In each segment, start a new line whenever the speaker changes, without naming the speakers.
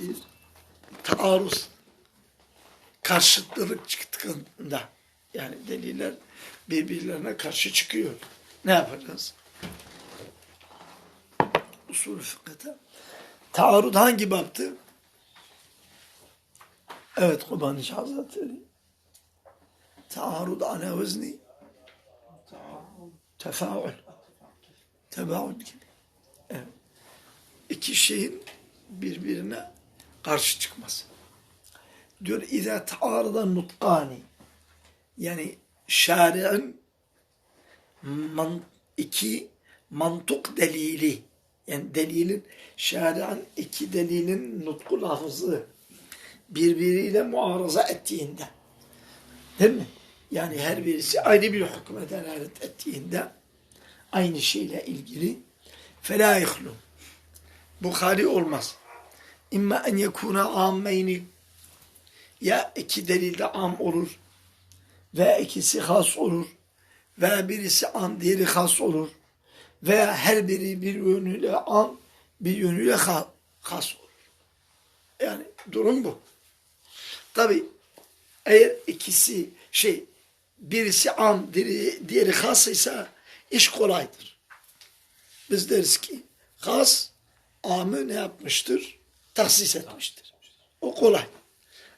bir taarruz karşıtlılık çıktığında yani deliller birbirlerine karşı çıkıyor. Ne yapacağız? Usul fıkıhta. Taarruz hangi baptı? Evet Kubaniş Hazretleri. Taarruz ana vezni tefaül. Tebaül gibi. Evet. İki şeyin birbirine karşı çıkmaz. Diyor İza ta'arada nutkani yani şari'in man, iki mantık delili yani delilin şari'in iki delilin nutku lafızı birbiriyle muaraza ettiğinde değil mi? Yani her birisi ayrı bir hükme delalet ettiğinde aynı şeyle ilgili fela ihlu. Bukhari olmaz. İmma en yekuna ammeyni ya iki delilde am olur veya ikisi has olur veya birisi am diğeri has olur veya her biri bir yönüyle am bir yönüyle ha- has olur. Yani durum bu. Tabi eğer ikisi şey birisi am diğeri, diğeri has ise iş kolaydır. Biz deriz ki has amı ne yapmıştır? Tahsis etmiştir. O kolay.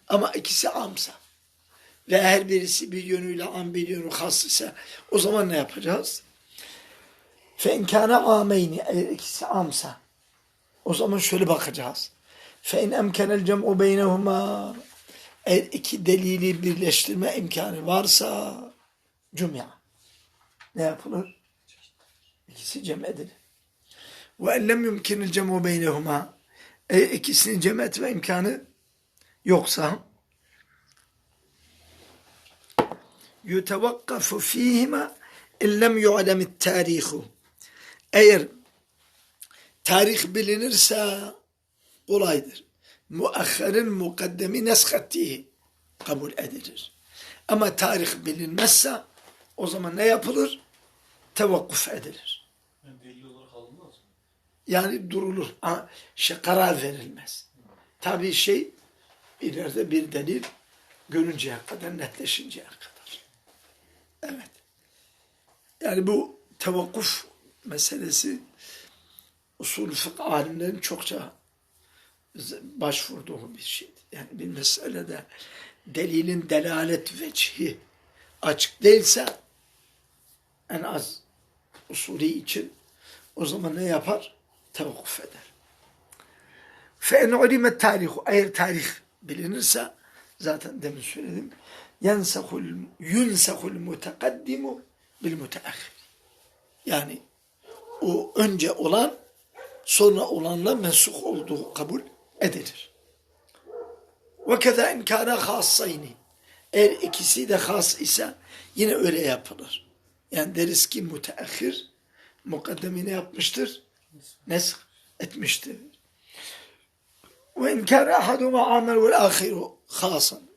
Ama ikisi amsa ve her birisi bir yönüyle am bir yönü has o zaman ne yapacağız? İnkâne ameyni eğer ikisi amsa o zaman şöyle bakacağız. İn emkenel cem'u beynehuma eğer iki delili birleştirme imkanı varsa cümya ne yapılır? İkisi cem edilir. Ve en lem yumkinil cem'u eğer ikisini cem etme imkanı yoksa yutevakkafu fihima in lem yu'lemit tarihu eğer tarih bilinirse kolaydır. Muakherin mukaddemi nesk ettiği kabul edilir. Ama tarih bilinmezse o zaman ne yapılır? Tevakkuf edilir.
Yani delil olarak alınmaz mı?
Yani durulur. Şey, karar verilmez. Tabii şey ileride bir delil görünceye kadar, netleşinceye kadar. Evet. Yani bu tevakkuf meselesi usul fıkıh alimlerin çokça başvurduğu bir şeydir. Yani bir meselede delilin delalet veçhi açık değilse en az usulü için o zaman ne yapar? Tevakkuf eder. فَاِنْ عُلِمَ التَّارِخُ Eğer tarih bilinirse zaten demin söyledim يَنْسَخُ يُنْسَخُ الْمُتَقَدِّمُ بِالْمُتَأَخِرِ Yani o önce olan sonra olanla mensuh olduğu kabul edilir. وَكَذَا اِنْ كَانَ خَاصَّيْنِ Eğer ikisi de has ise yine öyle yapılır. Yani deriz ki müteahhir mukaddemi ne yapmıştır? nesk etmiştir. Ve inkar ahaduma amel vel ahiru halasın.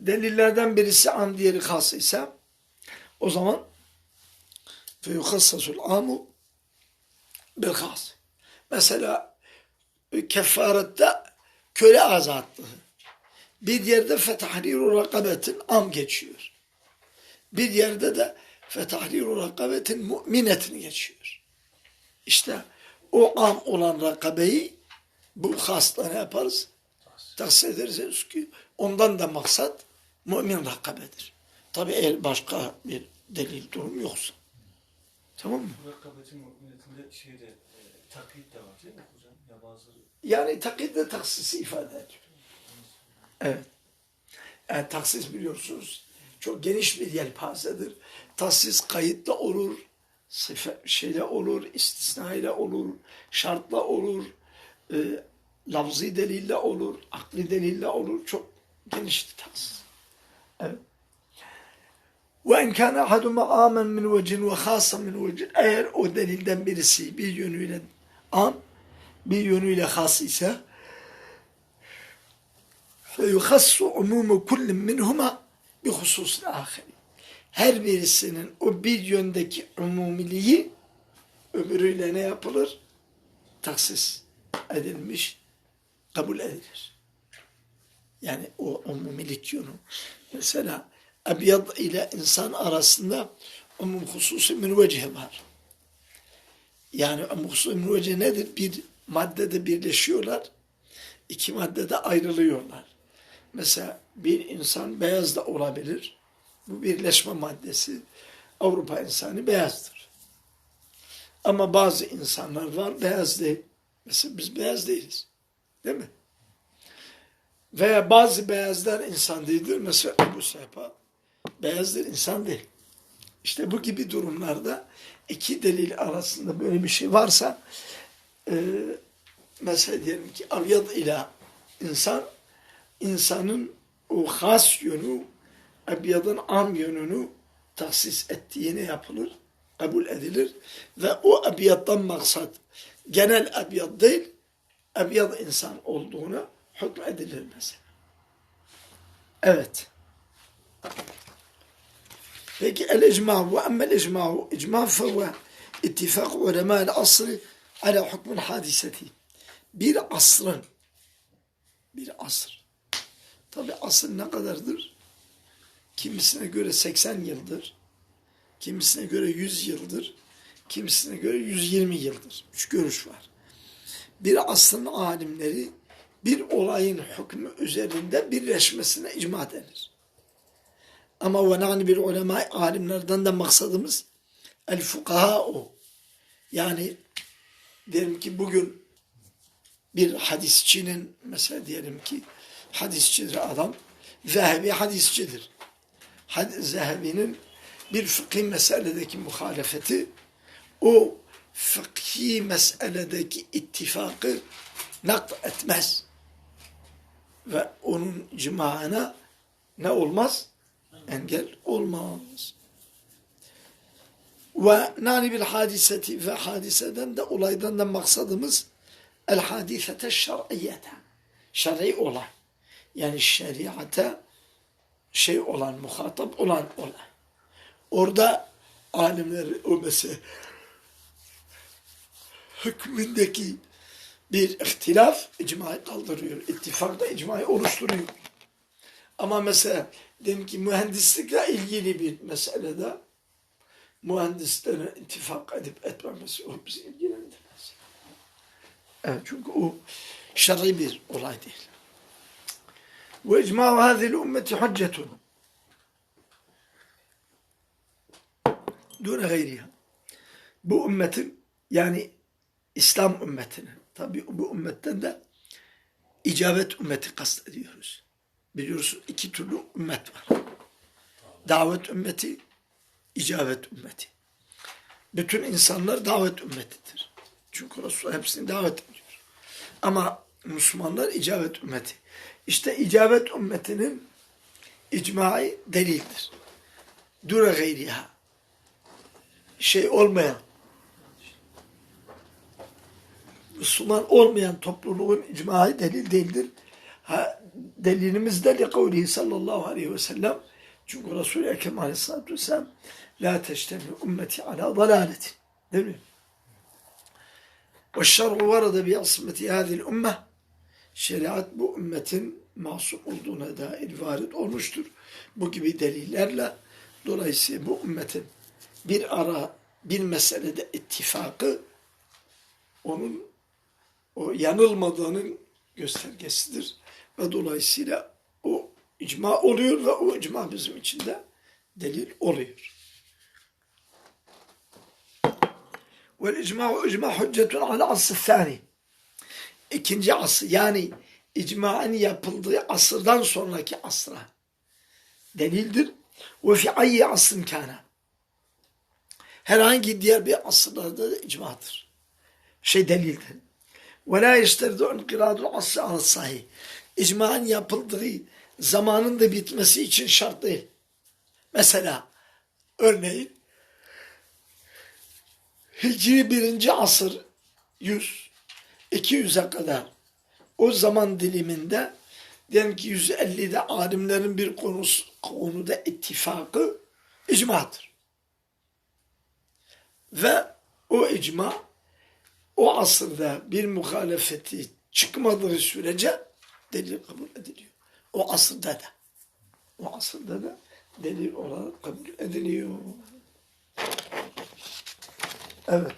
Delillerden birisi am diğeri has ise o zaman feyukassasul amu bil has. Mesela kefarette köle azatlığı. Bir yerde fetahriru rakabetin am geçiyor. Bir yerde de fetahriru rakabetin müminetin geçiyor. İşte o am olan rakabeyi bu hasla ne yaparız? Tahsis ederiz ki ondan da maksat mümin rakabedir. Tabi eğer başka bir delil durum yoksa. Tamam mı?
Mürakabetin mu'minetinde şeyde e, taklit de var değil mi hocam? Ya bazıları
Yani takid de taksisi ifade ediyor. Evet. Yani taksis biliyorsunuz çok geniş bir yelpazedir. Taksis kayıtla olur, sıfır, şeyle olur, istisna ile olur, şartla olur, e, lafzi delille olur, akli delille olur. Çok genişti tas. Evet. Ve en kana ahaduhuma amen min vecin ve hasan min vecin. Eğer o delilden birisi bir yönüyle am, bir yönüyle has ise fe yuhassu umumu kullin minhuma bi hususin ahari. Her birisinin o bir yöndeki umumiliği öbürüyle ne yapılır? Taksis edilmiş kabul edilir. Yani o umumilik yönü. Mesela ebiyad ile insan arasında umum hususi münvecihe var. Yani umum hususi münvecihe nedir? Bir maddede birleşiyorlar, iki maddede ayrılıyorlar. Mesela bir insan beyaz da olabilir. Bu birleşme maddesi. Avrupa insanı beyazdır. Ama bazı insanlar var beyaz değil. Mesela biz beyaz değiliz. Değil mi? Veya bazı beyazlar insan değildir. Mesela Ebu Sefa beyazdır, insan değil. İşte bu gibi durumlarda iki delil arasında böyle bir şey varsa e, mesela diyelim ki avyad ile insan insanın o has yönü ebyadın am yönünü tahsis ettiğine yapılır, kabul edilir ve o ebyattan maksat genel ebyad değil, ebyad insan olduğuna hükmedilir mesela. Evet. Peki el-icma ve emmel icma icma fehuve ittifak ulemâ'l asrı ala hükmün hadiseti. Bir asrın bir asır. Tabi asır ne kadardır? Kimisine göre 80 yıldır, kimisine göre 100 yıldır, kimisine göre 120 yıldır. Üç görüş var. Bir asrın alimleri bir olayın hükmü üzerinde birleşmesine icma denir. Ama ve nani bir ulema alimlerden de maksadımız el fukaha o. Yani diyelim ki bugün bir hadisçinin mesela diyelim ki hadisçidir adam. Zehebi hadisçidir. Zehebi'nin bir fıkhi meseledeki muhalefeti o fıkhi meseledeki ittifakı nakd etmez. Ve onun cimağına ne olmaz? Engel olmaz. Ve nani bil hadiseti ve hadiseden de olaydan da maksadımız el hadisete şer'iyete. Şer'i olan. Yani şeriata şey olan, muhatap olan olan. Orada alimler o mesela hükmündeki bir ihtilaf icmayı kaldırıyor. İttifak da icmayı oluşturuyor. Ama mesela diyelim ki mühendislikle ilgili bir meselede mühendislerin ittifak edip etmemesi o bizi ilgilendirmez. Evet çünkü o şer'i bir olay değil. İcma'u hâzil ümmeti hüccetun. Dune gayriha. Bu ümmetin yani İslam ümmetinin tabi bu ümmetten de icabet ümmeti kastediyoruz. Biliyorsun iki türlü ümmet var. Davet ümmeti, icabet ümmeti. Bütün insanlar davet ümmetidir. Çünkü Resul hepsini davet ediyor. Ama Müslümanlar icabet ümmeti. İşte icabet ümmetinin icmai delildir. Dura gayriha. Şey olmayan, Müslüman olmayan topluluğun icmai delil değildir. Ha, delilimiz de li kavlihi sallallahu aleyhi ve sellem çünkü Resul-i Ekrem aleyhissalatü vesselam la teştemi ümmeti ala dalaletin. Değil mi? Ve şer'u varada bi asmeti hadil ümmeh şeriat bu ümmetin masum olduğuna dair varit olmuştur. Bu gibi delillerle dolayısıyla bu ümmetin bir ara bir meselede ittifakı onun o yanılmadığının göstergesidir. Ve dolayısıyla o icma oluyor ve o icma bizim için de delil oluyor. Vel icma icma hüccetun ala asr thani. İkinci asır yani icmaın yapıldığı asırdan sonraki asra delildir. Ve fi ayyi asrın kana. Herhangi diğer bir asırlarda da icmadır. Şey delildir. Ve la yeşteridu inkiradul asrı al sahih. İcmaın yapıldığı zamanın da bitmesi için şart değil. Mesela örneğin Hicri birinci asır 100 200'e kadar o zaman diliminde diyelim ki 150'de alimlerin bir konusu, konuda ittifakı icmadır. Ve o icma o asırda bir muhalefeti çıkmadığı sürece delil kabul ediliyor. O asılda da. O asılda da delil olarak kabul ediliyor. Evet.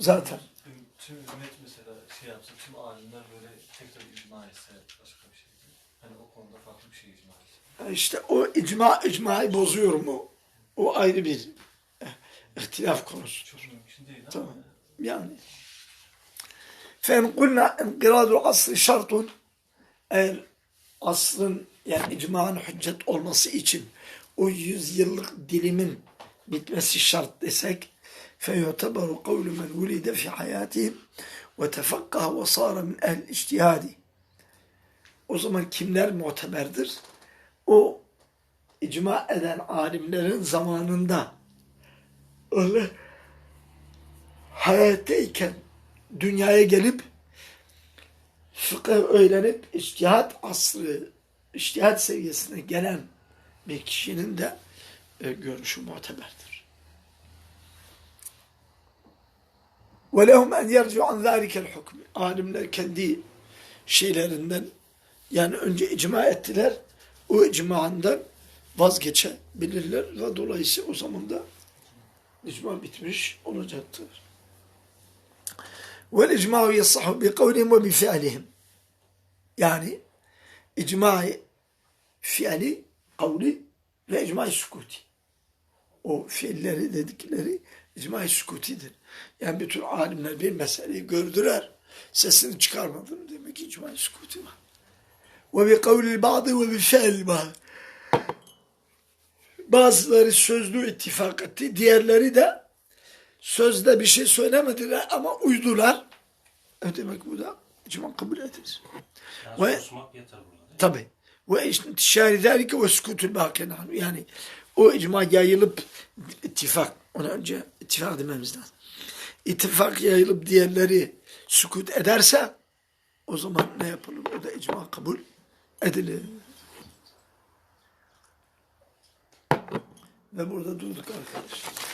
Zaten
tüm, tüm ümmet mesela şey yapsa, tüm alimler böyle tekrar icma etse başka bir şey değil. Hani o konuda farklı bir şey icma etse.
İşte o icma icmayı bozuyor mu? O ayrı bir eh, ihtilaf konusu.
Çok mümkün değil ama
Tamam. Yani فَاِنْ قُلْنَا اِنْقِرَادُ الْعَصْرِ şartun eğer asrın yani icmanın hüccet olması için o yüzyıllık dilimin bitmesi şart desek فَيُعْتَبَرُ قَوْلُ مَنْ وُلِدَ فِي حَيَاتِهِمْ وَتَفَقَّهَ وَصَارَ مِنْ اَهْلِ اِجْتِهَادِ O zaman kimler muteberdir? O icma eden alimlerin zamanında öyle hayattayken dünyaya gelip fıkıh öğrenip içtihat asrı, içtihat seviyesine gelen bir kişinin de e, görüşü muteberdir. Ve lehum en yercu an zâlikel hukm. Alimler kendi şeylerinden yani önce icma ettiler. O icmaından vazgeçebilirler ve dolayısıyla o zaman da icma bitmiş olacaktır. Vel icma'u yassahu bi kavlihim ve bi fi'lihim. Yani icma-i kavli ve icma-i sukuti. O fiilleri dedikleri icma sukutidir. Yani bütün alimler bir meseleyi gördüler. Sesini çıkarmadın demek ki icma sukuti var. Ve bi kavlil ba'dı ve bi ba'dı. Bazıları sözlü ittifak etti. Diğerleri de sözde bir şey söylemediler ama uydular. E demek bu da icma kabul edilir.
Yani
Ve-
susmak yeter burada değil mi?
Tabi. Ve intişari zâlike ve bâkine anhu. Yani o icma yayılıp ittifak. Ona önce ittifak dememiz lazım. İttifak yayılıp diğerleri sükut ederse o zaman ne yapılır? O da icma kabul edilir. Ve burada durduk arkadaşlar.